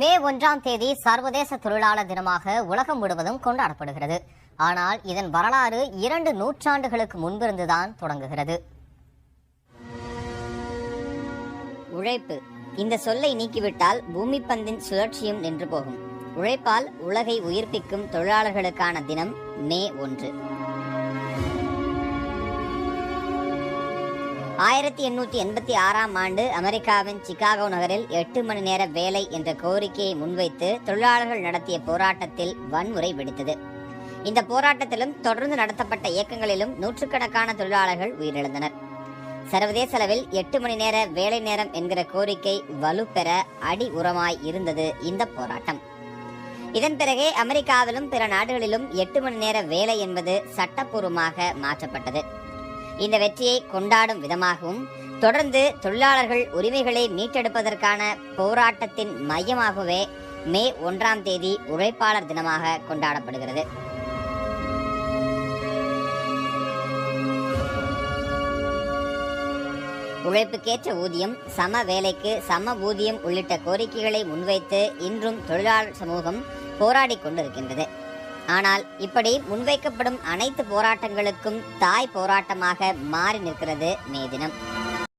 மே ஒன்றாம் தேதி சர்வதேச தொழிலாளர் தினமாக உலகம் முழுவதும் கொண்டாடப்படுகிறது. ஆனால் இதன் வரலாறு இரண்டு நூற்றாண்டுகளுக்கு முன்பிருந்துதான் தொடங்குகிறது. உழைப்பு. இந்த சொல்லை நீக்கிவிட்டால் பூமி பந்தின் சுழற்சியும் நின்று போகும். உழைப்பால் உலகை உயிர்ப்பிக்கும் தொழிலாளர்களுக்கான தினம் மே ஒன்று. ஆயிரத்தி எண்ணூற்றி எண்பத்தி ஆறாம் ஆண்டு அமெரிக்காவின் சிகாகோ நகரில் எட்டு மணி நேர வேலை என்ற கோரிக்கையை முன்வைத்து தொழிலாளர்கள் நடத்திய போராட்டத்தில் வன்முறை வெடித்தது. இந்த போராட்டத்திலும் தொடர்ந்து நடத்தப்பட்ட இயக்கங்களிலும் நூற்றுக்கணக்கான தொழிலாளர்கள் உயிரிழந்தனர். சர்வதேச அளவில் எட்டு மணி நேர வேலை நேரம் என்கிற கோரிக்கை வலுப்பெற அடி உரமாய் இருந்தது இந்த போராட்டம். இதன் பிறகே அமெரிக்காவிலும் பிற நாடுகளிலும் எட்டு மணி நேர வேலை என்பது சட்டப்பூர்வமாக மாற்றப்பட்டது. இந்த வெற்றியை கொண்டாடும் விதமாகவும் தொடர்ந்து தொழிலாளர்கள் உரிமைகளை மீட்டெடுப்பதற்கான போராட்டத்தின் மையமாகவே மே ஒன்றாம் தேதி உழைப்பாளர் தினமாக கொண்டாடப்படுகிறது. உழைப்புக்கேற்ற ஊதியம் சம வேலைக்கு சம ஊதியம் உள்ளிட்ட கோரிக்கைகளை முன்வைத்து இன்றும் தொழிலாளர் சமூகம் போராடி கொண்டிருக்கின்றது. ஆனால் இப்படி முன்வைக்கப்படும் அனைத்து போராட்டங்களுக்கும் தாய் போராட்டமாக மாறி நிற்கிறது மே தினம்.